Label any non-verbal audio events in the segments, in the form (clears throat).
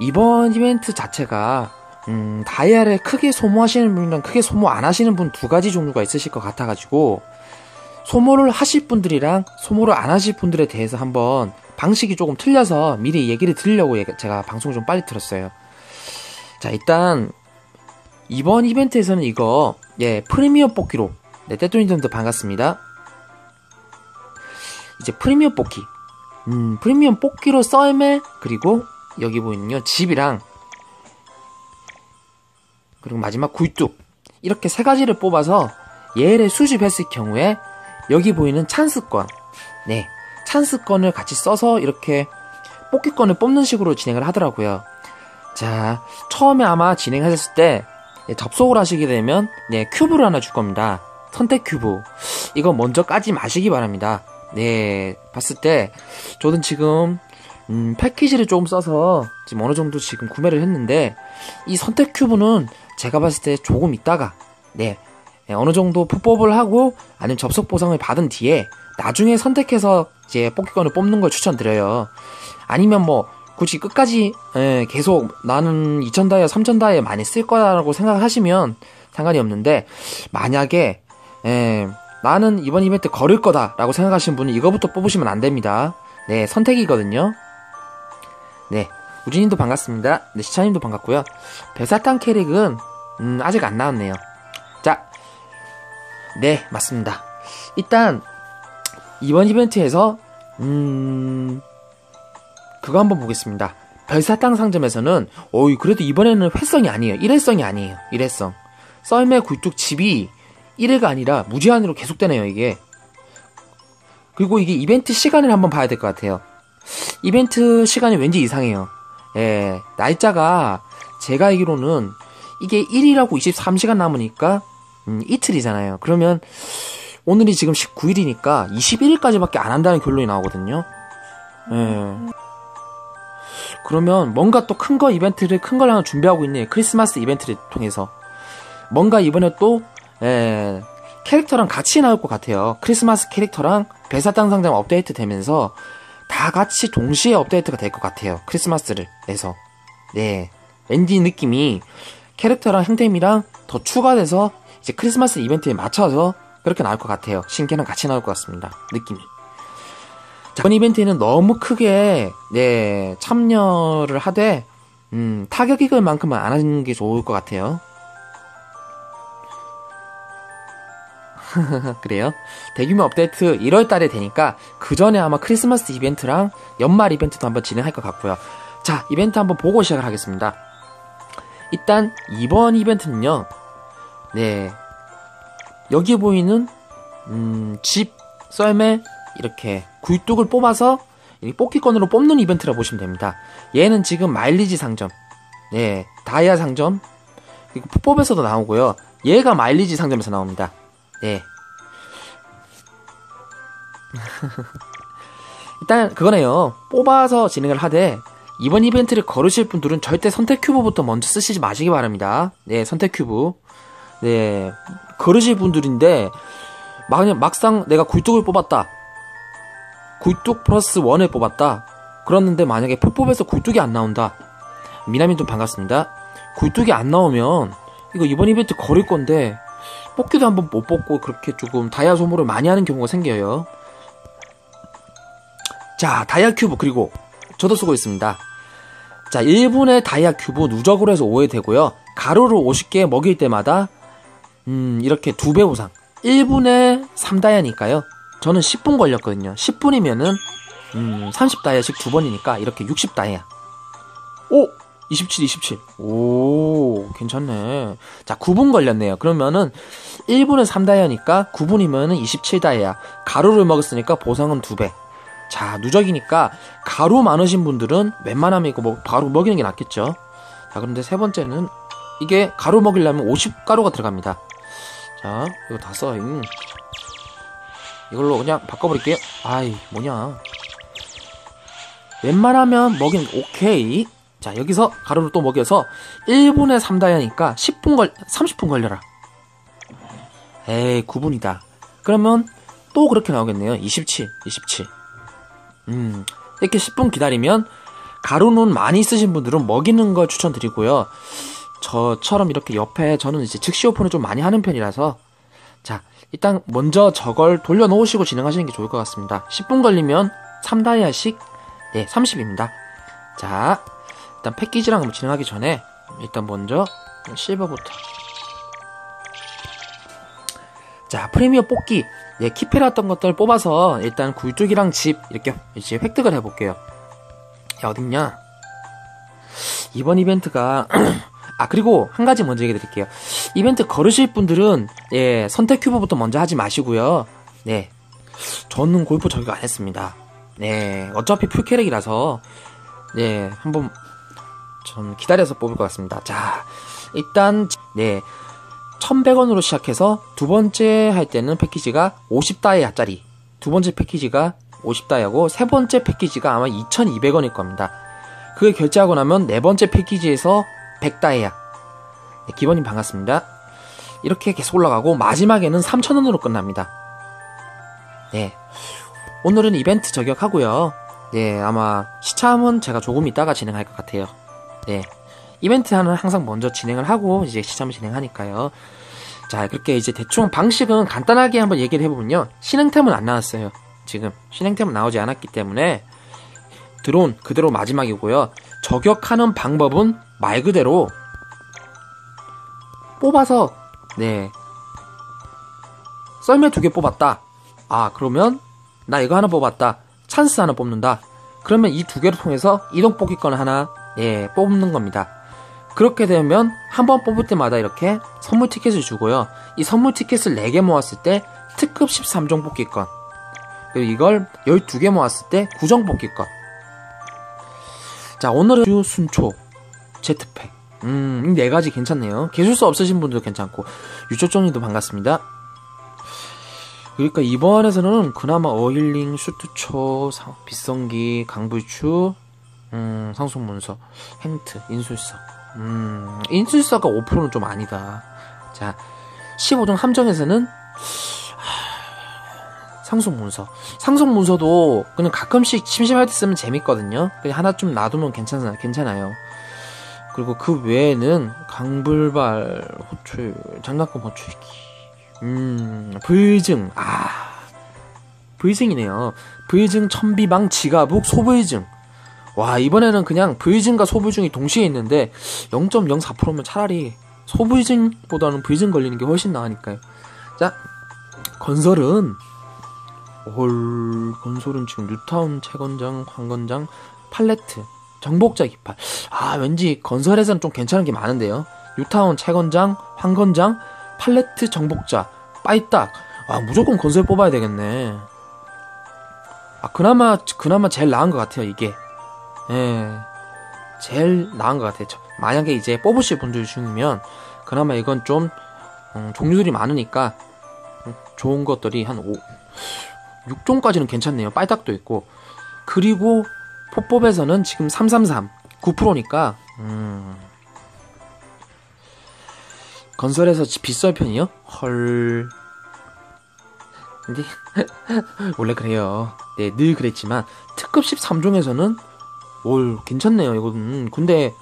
이번 이벤트 자체가 음, 다이아를 크게 소모하시는 분이랑 크게 소모 안 하시는 분 두 가지 종류가 있으실 것 같아가지고 소모를 하실 분들이랑 소모를 안 하실 분들에 대해서 한번 방식이 조금 틀려서 미리 얘기를 드리려고 제가 방송을 좀 빨리 들었어요. 자 일단 이번 이벤트에서는 이거 예 프리미엄 뽑기로 네 떼뚜니님도 반갑습니다. 이제 프리미엄 뽑기. 음 프리미엄 뽑기로 썰매? 그리고 여기 보이는요 집이랑 그리고 마지막 굴뚝. 이렇게 세 가지를 뽑아서 얘를 수집했을 경우에 여기 보이는 찬스권. 네 찬스권을 같이 써서 이렇게 뽑기권을 뽑는 식으로 진행을 하더라고요. 자 처음에 아마 진행하셨을 때 네, 접속을 하시게 되면 네 큐브를 하나 줄 겁니다 선택 큐브 이거 먼저 까지 마시기 바랍니다 네 봤을 때 저는 지금 음, 패키지를 조금 써서 지금 어느 정도 지금 구매를 했는데 이 선택 큐브는 제가 봤을 때 조금 있다가 네, 네 어느 정도 풋법을 하고 아니면 접속 보상을 받은 뒤에 나중에 선택해서 이제 뽑기권을 뽑는 걸 추천드려요. 아니면 뭐 굳이 끝까지 예, 계속 나는 2000다이아 3000다이아 많이 쓸 거라고 생각하시면 상관이 없는데 만약에 예, 나는 이번 이벤트 걸을 거다라고 생각하시는 분은 이거부터 뽑으시면 안 됩니다. 네, 선택이거든요. 네, 우진님도 반갑습니다. 네, 시차님도 반갑고요. 배사탕 캐릭은 음, 아직 안 나왔네요. 자, 네, 맞습니다. 일단 이번 이벤트에서 음 그거 한번 보겠습니다. 별사탕 상점에서는 어이 그래도 이번에는 회성이 아니에요. 일회성이 아니에요. 일회성. 썰매 굴뚝 집이 1회가 아니라 무제한으로 계속되네요, 이게. 그리고 이게 이벤트 시간을 한번 봐야 될 것 같아요. 이벤트 시간이 왠지 이상해요. 예, 날짜가 제가 알기로는 이게 1이라고 23시간 남으니까 음, 이틀이잖아요. 그러면 오늘이 지금 19일이니까 21일까지밖에 안 한다는 결론이 나오거든요. 예. 그러면 뭔가 또 큰 거 이벤트를 큰 걸 하나 준비하고 있네. 크리스마스 이벤트를 통해서. 뭔가 이번에 또 예, 캐릭터랑 같이 나올 것 같아요. 크리스마스 캐릭터랑 배사탕 상점 업데이트 되면서 다 같이 동시에 업데이트가 될 것 같아요. 크리스마스를 내서. 네. 왠지 느낌이 캐릭터랑 형템이랑 더 추가돼서 이제 크리스마스 이벤트에 맞춰서 그렇게 나올 것 같아요. 신캐랑 같이 나올 것 같습니다. 느낌이. 자, 이번 이벤트에는 너무 크게 네 참여를 하되 음, 타격 이글 만큼은 안 하는 게 좋을 것 같아요. (laughs) 그래요? 대규모 업데이트 1월 달에 되니까 그 전에 아마 크리스마스 이벤트랑 연말 이벤트도 한번 진행할 것 같고요. 자, 이벤트 한번 보고 시작을 하겠습니다. 일단 이번 이벤트는요. 네. 여기 보이는 음, 집 썰매 이렇게 굴뚝을 뽑아서 뽑기권으로 뽑는 이벤트라 보시면 됩니다. 얘는 지금 마일리지 상점, 네, 다이아 상점, 그리고 풋법에서도 나오고요. 얘가 마일리지 상점에서 나옵니다. 네. 일단 그거네요. 뽑아서 진행을 하되 이번 이벤트를 걸으실 분들은 절대 선택 큐브부터 먼저 쓰시지 마시기 바랍니다. 네, 선택 큐브. 네, 걸으실 분들인데 막, 막상 내가 굴뚝을 뽑았다. 굴뚝 플러스 원을 뽑았다. 그렇는데 만약에 풀법에서 굴뚝이 안 나온다. 미나민도 반갑습니다. 굴뚝이 안 나오면 이거 이번 이벤트 걸을 건데 뽑기도 한번 못 뽑고 그렇게 조금 다이아 소모를 많이 하는 경우가 생겨요. 자, 다이아 큐브 그리고 저도 쓰고 있습니다. 자, 1분의 다이아 큐브 누적으로 해서 5회 되고요. 가로로 50개 먹일 때마다 음, 이렇게 두배 보상. 1분에 3다이아니까요. 저는 10분 걸렸거든요. 10분이면은 음, 30다이아씩 두 번이니까 이렇게 60다이아. 오! 27, 27. 오, 괜찮네. 자, 9분 걸렸네요. 그러면은 1분에 3다이아니까 9분이면은 27다이아. 가루를 먹었으니까 보상은 2배. 자, 누적이니까 가루 많으신 분들은 웬만하면 이거 뭐 바로 먹이는 게 낫겠죠. 자, 그런데 세 번째는 이게 가루 먹이려면 50가루가 들어갑니다. 자, 이거 다 써. 음. 이걸로 그냥 바꿔버릴게요. 아이, 뭐냐. 웬만하면 먹인, 오케이. 자, 여기서 가루를 또 먹여서 1분에 3다이아니까 10분 걸, 30분 걸려라. 에이, 9분이다. 그러면 또 그렇게 나오겠네요. 27, 27. 음, 이렇게 10분 기다리면 가루는 많이 쓰신 분들은 먹이는 걸 추천드리고요. 저처럼 이렇게 옆에 저는 이제 즉시 오픈을 좀 많이 하는 편이라서 자, 일단 먼저 저걸 돌려놓으시고 진행하시는 게 좋을 것 같습니다. 10분 걸리면 3다이아씩 네, 30입니다. 자, 일단 패키지랑 진행하기 전에 일단 먼저 실버부터 자, 프리미어 뽑기 예, 키패라던 것들 뽑아서 일단 굴뚝이랑 집 이렇게 이제 획득을 해볼게요. 야, 어딨냐? 이번 이벤트가 (clears throat) 아 그리고 한 가지 먼저 얘기 드릴게요. 이벤트 걸으실 분들은 예 선택 큐브부터 먼저 하지 마시고요. 네, 저는 골프 저격 안 했습니다. 네, 어차피 풀캐릭이라서 네 한번 좀 기다려서 뽑을 것 같습니다. 자, 일단 네 1100원으로 시작해서 두 번째 할 때는 패키지가 50다이아짜리 두 번째 패키지가 50다이아고 세 번째 패키지가 아마 2200원일 겁니다. 그걸 결제하고 나면 네 번째 패키지에서 100다이아 네, 기본님 반갑습니다. 이렇게 계속 올라가고 마지막에는 3,000원으로 끝납니다. 네. 오늘은 이벤트 저격하고요. 네, 아마 시참은 제가 조금 있다가 진행할 것 같아요. 네. 이벤트는 항상 먼저 진행을 하고 이제 시참을 진행하니까요. 자, 그렇게 이제 대충 방식은 간단하게 한번 얘기를 해보면요. 신행템은 안 나왔어요. 지금 신행템은 나오지 않았기 때문에 드론 그대로 마지막이고요. 저격하는 방법은 말 그대로 뽑아서 네 썰매 두 개 뽑았다. 아 그러면 나 이거 하나 뽑았다. 찬스 하나 뽑는다. 그러면 이 두 개를 통해서 이동 뽑기권 하나 예 뽑는 겁니다. 그렇게 되면 한 번 뽑을 때마다 이렇게 선물 티켓을 주고요. 이 선물 티켓을 4개 모았을 때 특급 13종 뽑기권. 그리고 이걸 12개 모았을 때 9종 뽑기권. 자, 오늘은 순초, 제트팩. 음, 이네 가지 괜찮네요. 개술수 없으신 분도 괜찮고, 유초정님도 반갑습니다. 그러니까 이번에서는 그나마 어힐링, 슈트초, 빗성기, 강불추, 음, 상속문서, 행트, 인술서. 음, 인술서가 5%는 좀 아니다. 자, 15종 함정에서는 상속 문서. 상속 문서도 그냥 가끔씩 심심할 때 쓰면 재밌거든요. 그냥 하나 좀 놔두면 괜찮아, 괜찮아요. 그리고 그 외에는 강불발, 호출, 장난감 호출기, 음, 불증, 아, 불증이네요. 불증, 천비방, 지가북, 소불증. 와, 이번에는 그냥 불증과 소불증이 동시에 있는데 0.04%면 차라리 소불증보다는 불증 걸리는 게 훨씬 나으니까요. 자, 건설은 홀 건설은 지금 뉴타운 채건장, 황건장, 팔레트, 정복자 깃발. 아 왠지 건설에서는 좀 괜찮은 게 많은데요. 뉴타운 채건장, 황건장, 팔레트, 정복자, 빠이딱. 아 무조건 건설 뽑아야 되겠네. 아 그나마 그나마 제일 나은 것 같아요 이게. 예, 제일 나은 것 같아요. 만약에 이제 뽑으실 분들 중이면 그나마 이건 좀 음, 종류들이 많으니까 좋은 것들이 한 5, 6종까지는 괜찮네요. 빨딱도 있고. 그리고 포법에서는 지금 333 9%니까 음. 건설에서 비쌀 편이요? 헐. 근데 (laughs) 원래 그래요. 네, 늘 그랬지만 특급 13종에서는 올 괜찮네요. 이거는 근데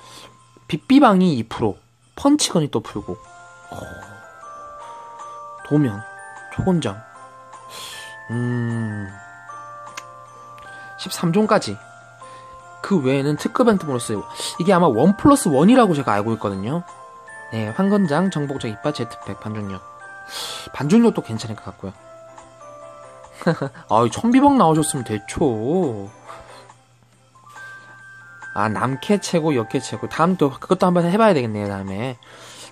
빗비방이 2% 펀치건이 또 풀고 어. 도면 초곤장 음. 13종까지. 그 외에는 특급 엔트모로스 이게 아마 원 플러스 원이라고 제가 알고 있거든요. 네, 황건장, 정복적 이빨, 제트팩, 반중력. 반중력도 괜찮을 것 같고요. (laughs) 아, 천비방 나오셨으면 대초. 아, 남캐 최고, 역캐 최고. 다음 또, 그것도 한번 해봐야 되겠네요, 다음에.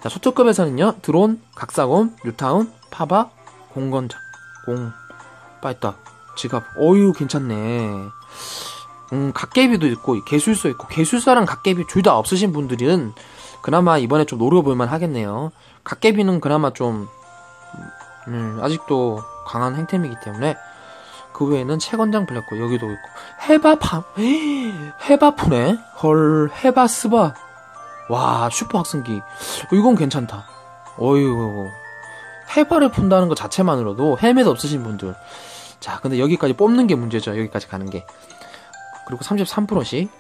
자, 소특급에서는요, 드론, 각사곰, 뉴타운, 파바, 공건장, 공, 빠있다. 지갑. 어유 괜찮네. 음, 각개비도 있고, 개술서 있고, 개술사랑 각개비 둘 다 없으신 분들은 그나마 이번에 좀 노려볼만 하겠네요. 각개비는 그나마 좀, 음, 아직도 강한 행템이기 때문에 그 외에는 채건장 블랙고 여기도 있고 해바팜 (gasps) 해바푸네 헐 해바스바 와 슈퍼 학생기 이건 괜찮다 어유 활발을 푼다는 것 자체만으로도 헬멧 없으신 분들. 자, 근데 여기까지 뽑는 게 문제죠. 여기까지 가는 게. 그리고 33%씩.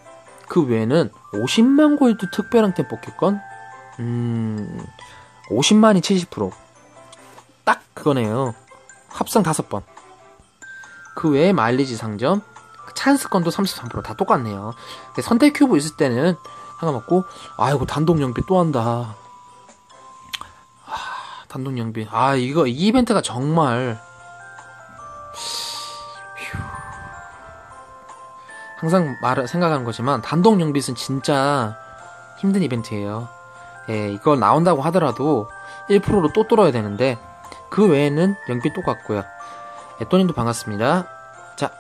그 외에는 50만 골드 특별한 템 뽑기권. 음, 50만이 70%. 딱 그거네요. 합성 5번. 그 외에 마일리지 상점, 찬스건도 33%다 똑같네요. 선택 큐브 있을 때는 상관없고, 아이고, 단독 연비 또 한다. 아, 단독 연비. 아, 이거, 이 이벤트가 정말, 휴. 항상 말, 생각하는 거지만, 단독 연빛은 진짜 힘든 이벤트예요. 예, 이걸 나온다고 하더라도 1%로 또 뚫어야 되는데, 그 외에는 연빛 똑같고요. 에또님도 반갑습니다. 자,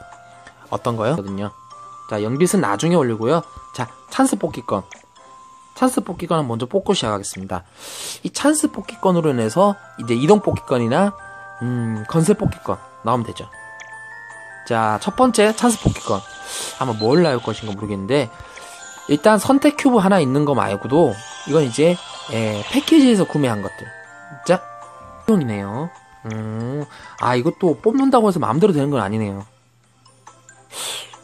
어떤 거요? 자, 연빛은 나중에 올리고요. 자, 찬스 뽑기권. 찬스 뽑기권은 먼저 뽑고 시작하겠습니다. 이 찬스 뽑기권으로 인해서 이제 이동 뽑기권이나 음, 건설 뽑기권 나오면 되죠. 자, 첫 번째 찬스 뽑기권. 아마 뭘 나올 것인가 모르겠는데 일단 선택 큐브 하나 있는 거 말고도 이건 이제 예, 패키지에서 구매한 것들. 자, 이네요. 음, 아 이것도 뽑는다고 해서 마음대로 되는 건 아니네요.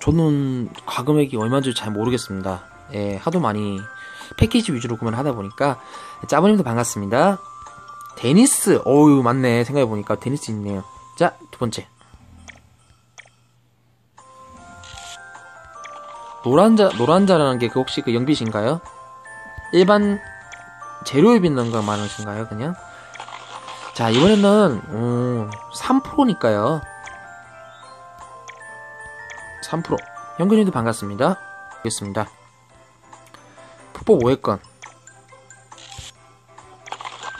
저는 가금액이 얼마인지 잘 모르겠습니다. 예, 하도 많이 패키지 위주로 구매를 하다 보니까 짜부님도 반갑습니다. 데니스, 어유 맞네 생각해 보니까 데니스 있네요. 자, 두 번째. 노란자 노란자라는 게 그 혹시 그 영빛인가요? 일반 재료에 빛난 거 말하신가요, 그냥? 자, 이번에는 음, 3%니까요. 3%. 현근님도 반갑습니다. 알겠습니다. 풋보 5회권.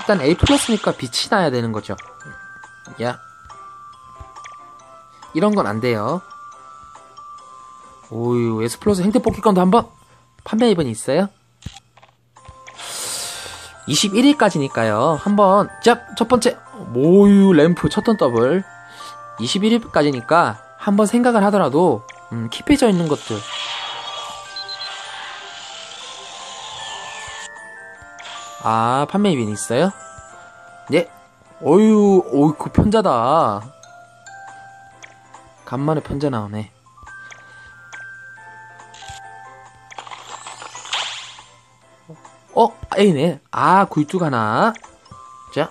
일단 A 플러스니까 빛이 나야 되는 거죠. 야. 이런 건 안 돼요. 오유, S 플러스 행태 뽑기권도 한번 판매 이번이 있어요? 21일까지니까요. 한번 자, 첫 번째. 모유 램프 첫턴 더블. 21일까지니까 한번 생각을 하더라도 음, 킵해져 있는 것들. 아 판매 이벤 있어요? 네. 어유 어이 그 편자다. 간만에 편자 나오네 어, A네. 아, 굴뚝 하나. 자,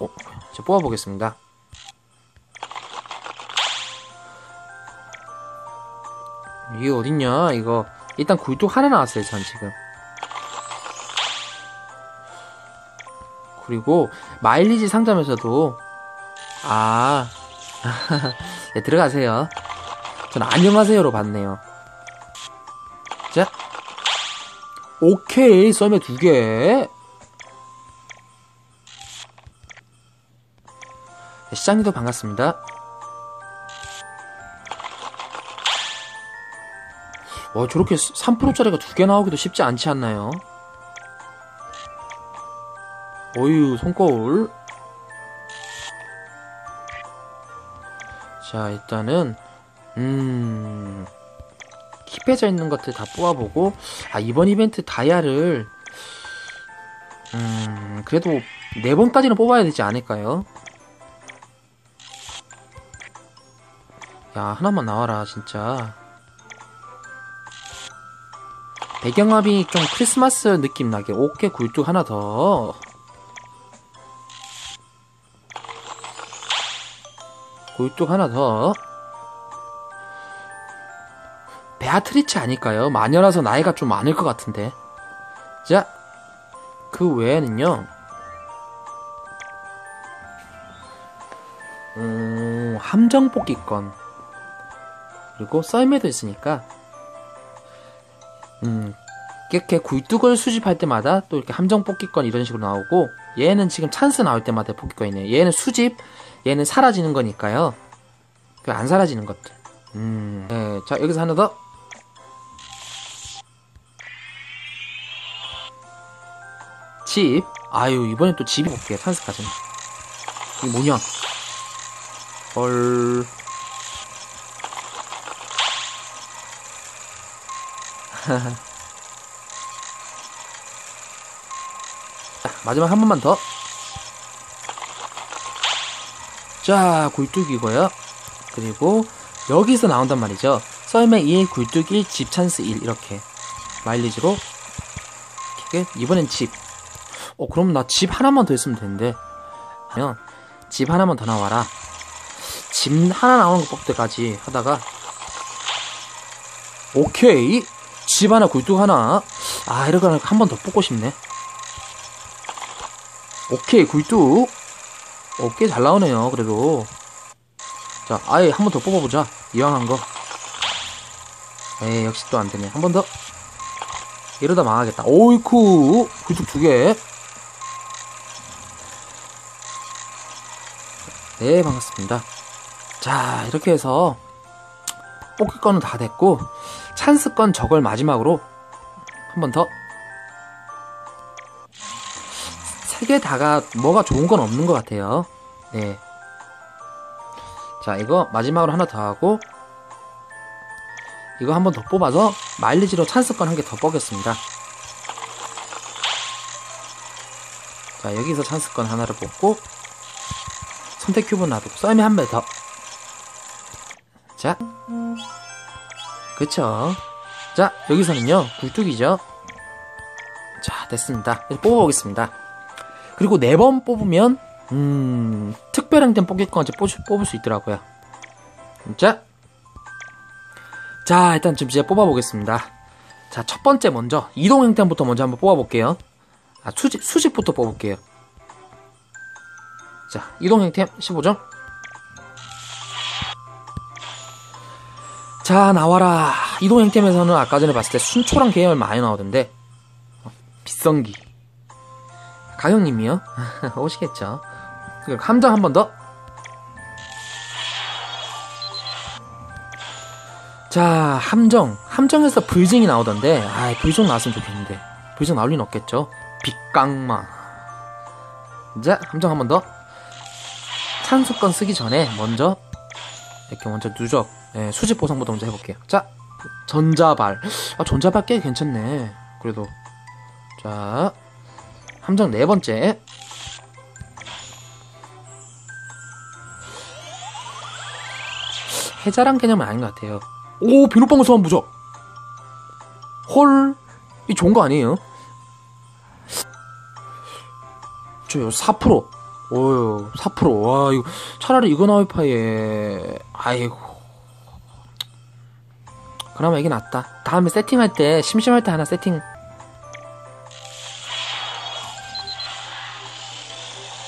어, 자, 뽑아보겠습니다. 이게 어딨냐, 이거. 일단 굴뚝 하나 나왔어요, 전 지금. 그리고, 마일리지 상점에서도, 아, 네, (laughs) 들어가세요. 전 안녕하세요로 봤네요. 자, 오케이 썰매 두 개. 시장님도 반갑습니다. 와 저렇게 3%짜리가 두 개 나오기도 쉽지 않지 않나요? 어유 손거울 자 일단은 음 킵해져 있는 것들 다 뽑아보고 아 이번 이벤트 다이아를 음 그래도 네 번까지는 뽑아야 되지 않을까요? 야 하나만 나와라 진짜. 배경화비 좀 크리스마스 느낌 나게 오케이 굴뚝 하나 더. 굴뚝 하나 더 베아트리치 아닐까요? 마녀라서 나이가 좀 많을 것 같은데. 자, 그 외에는요. 음, 함정 뽑기권. 그리고 썰매도 있으니까. 음, 이렇게 굴뚝을 수집할 때마다 또 이렇게 함정 뽑기권 이런 식으로 나오고 얘는 지금 찬스 나올 때마다 뽑기권이네요. 얘는 수집, 얘는 사라지는 거니까요. 그 안 사라지는 것들. 음, 네, 자 여기서 하나 더. 집. 아유, 이번엔 또 집이 볼게요. 찬스까지. 이게 뭐냐? 헐. (laughs) 마지막 한 번만 더. 자, 굴뚝이고요. 그리고 여기서 나온단 말이죠. 썰매 1, 굴뚝 1, 집 찬스 1 이렇게 마일리지로 이렇게 이번엔 집. 어 그럼 나 집 하나만 더 있으면 되는데. 그러면 집 하나만 더 나와라. 집 하나 나오는 거 뽑을 때까지 하다가. 오케이. 집 하나 굴뚝 하나. 아 이러고 한번 더 뽑고 싶네. 오케이 굴뚝. 오케이 잘 나오네요 그래도. 자 아예 한 번 더 뽑아보자. 이왕 한 거. 에이 역시 또 안 되네. 한 번 더. 이러다 망하겠다. 오이쿠. 굴뚝 두 개 네 반갑습니다 자 이렇게 해서 뽑기 건은 다 됐고 찬스 건 저걸 마지막으로 한 번 더. 세 개 다가 뭐가 좋은 건 없는 것 같아요. 네. 자, 이거 마지막으로 하나 더 하고 이거 한 번 더 뽑아서 마일리지로 찬스 건 한 개 더 뽑겠습니다. 자, 여기서 찬스 건 하나를 뽑고 선택 큐브 놔두고 썰미 한 배 더. 자, 그쵸. 자, 여기서는요, 굴뚝이죠. 자, 됐습니다. 뽑아보겠습니다. 그리고 네 번 뽑으면, 음, 특별행템 뽑길 건지 뽑을 수 있더라고요. 자, 자, 일단 좀 이제 뽑아보겠습니다. 자, 첫 번째 먼저, 이동 행템부터 먼저 한번 뽑아볼게요. 아, 수직, 수직부터 뽑을게요. 자, 이동행템 15점. 자 나와라. 이동행템에서는 아까 전에 봤을 때 순초랑 계열 많이 나오던데. 어, 빗성기. 가영님이요? (laughs) 오시겠죠. 그리고 함정 한 번 더. 자 함정. 함정에서 불징이 나오던데. 아 불정 나왔으면 좋겠는데. 불정 나올 리는 없겠죠. 빗강마. 자 함정 한 번 더 찬수권 쓰기 전에 먼저 이렇게 먼저 누적 네, 수직 보상부터 먼저 해볼게요. 자, 전자발. 아, 전자발 꽤 괜찮네. 그래도. 자, 함정 네 번째. 해자랑 개념은 아닌 것 같아요. 오, 비눗방울 소환 부적. 헐, 이 좋은 거 아니에요? 저요, 4%. 오유, 4%. 와, 이거, 차라리 이거 나올 파에, 아이고. 그나마 이게 낫다. 다음에 세팅할 때 심심할 때 하나 세팅.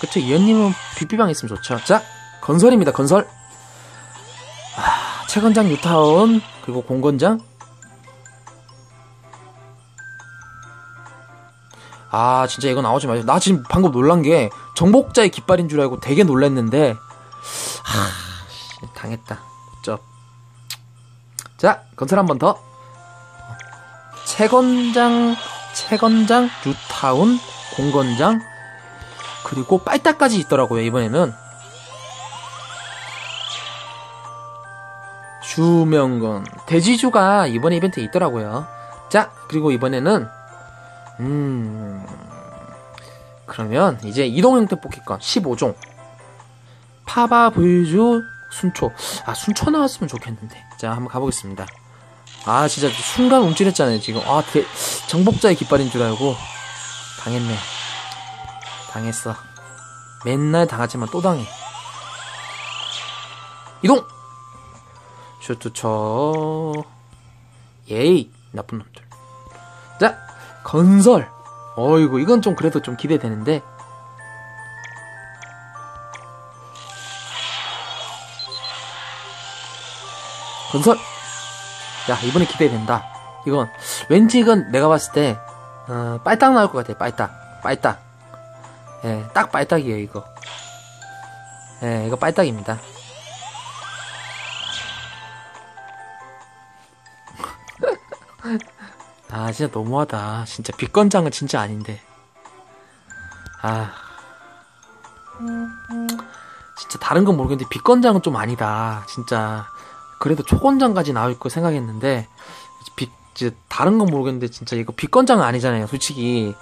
그쵸 이현님은 빗비방 있으면 좋죠. 자 건설입니다. 건설. 아, 채건장 유타운 그리고 공건장. 아 진짜 이거 나오지 마요. 나 지금 방금 놀란 게 정복자의 깃발인 줄 알고 되게 놀랐는데 하 당했다. 쩝. 자, 건설 한 번 더. 채건장, 채건장, 유타운, 공건장, 그리고 빨딱까지 있더라고요, 이번에는. 주명건, 대지주가 이번에 이벤트에 있더라고요. 자, 그리고 이번에는, 음, 그러면 이제 이동 형태 뽑기권 15종. 파바 불주 순초. 아, 순초 나왔으면 좋겠는데. 자, 한번 가보겠습니다. 아, 진짜 순간 움찔했잖아요, 지금. 아, 대, 정복자의 깃발인 줄 알고. 당했네. 당했어. 맨날 당하지만 또 당해. 이동! 슈트 쳐. 예이, 나쁜 놈들. 자, 건설. 어이구, 이건 좀 그래도 좀 기대되는데. 건설! 야, 이번에 기대된다. 이건, 왠지 이건 내가 봤을 때, 어, 빨딱 나올 것 같아, 빨딱. 빨딱. 예, 딱 빨딱이에요, 이거. 예, 이거 빨딱입니다. 아, 진짜 너무하다. 진짜 빗건장은 진짜 아닌데. 아. 진짜 다른 건 모르겠는데 빗건장은 좀 아니다. 진짜. 그래도 초건장까지 나올 거 생각했는데 비, 다른 건 모르겠는데 진짜 이거 빗건장은 아니잖아요 솔직히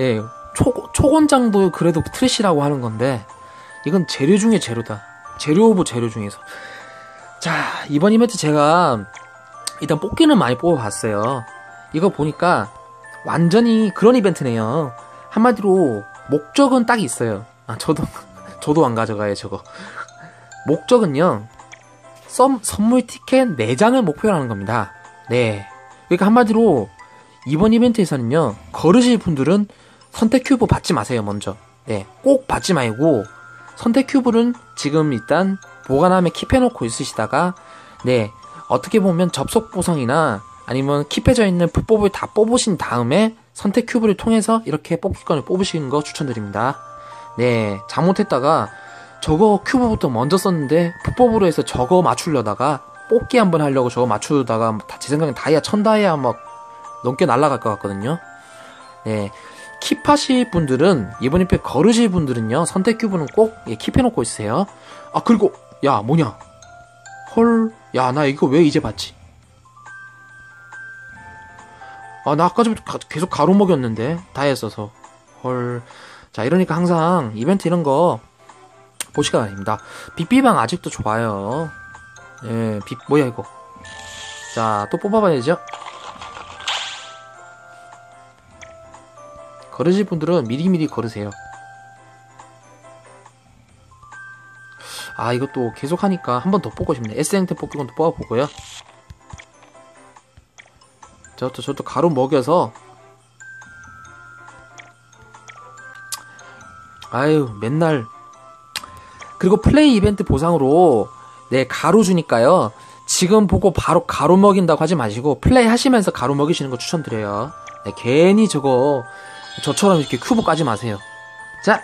예 초, 초건장도 그래도 트래시라고 하는 건데 이건 재료 중에 재료다 재료 오브 재료 중에서. 자, 이번 이벤트 제가 일단 뽑기는 많이 뽑아봤어요. 이거 보니까 완전히 그런 이벤트네요. 한마디로 목적은 딱 있어요. 아, 저도, (laughs) 저도 안 가져가요, 저거. 목적은요, 썸, 선물 티켓 4장을 목표로 하는 겁니다. 네. 그러니까 한마디로 이번 이벤트에서는요, 걸으실 분들은 선택 큐브 받지 마세요, 먼저. 네. 꼭 받지 말고, 선택 큐브는 지금 일단 보관함에 킵해 놓고 있으시다가, 네. 어떻게 보면 접속 보상이나 아니면 킵해져 있는 불법을 다 뽑으신 다음에 선택 큐브를 통해서 이렇게 뽑기권을 뽑으시는 거 추천드립니다. 네. 잘못했다가 저거 큐브부터 먼저 썼는데 불법으로 해서 저거 맞추려다가 뽑기 한번 하려고 저거 맞추다가 제 생각엔 다이아 천 다이아 막 넘게 날아갈 것 같거든요. 네. 킵하실 분들은 이번 이펙 걸으실 분들은요 선택 큐브는 꼭 예, 킵해놓고 있으세요. 아 그리고 야 뭐냐? 헐, 야 나 이거 왜 이제 봤지? 아 나 아까 전부터 가- 계속 가로먹였는데 다이아 써서 헐. 자 이러니까 항상 이벤트 이런 거 보시가 아닙니다. 빅비방 아직도 좋아요. 예, 빅 뭐야 이거? 자 또 뽑아봐야죠. 걸으실 분들은 미리미리 걸으세요. 아, 이것도 계속 하니까 한 번 더 뽑고 싶네. S행태 뽑기건도 뽑아보고요. 저것도, 저것도 가루 먹여서. 아유, 맨날. 그리고 플레이 이벤트 보상으로, 네, 가루 주니까요. 지금 보고 바로 가루 먹인다고 하지 마시고, 플레이 하시면서 가루 먹이시는 거 추천드려요. 네, 괜히 저거, 저처럼 이렇게 큐브 까지 마세요. 자,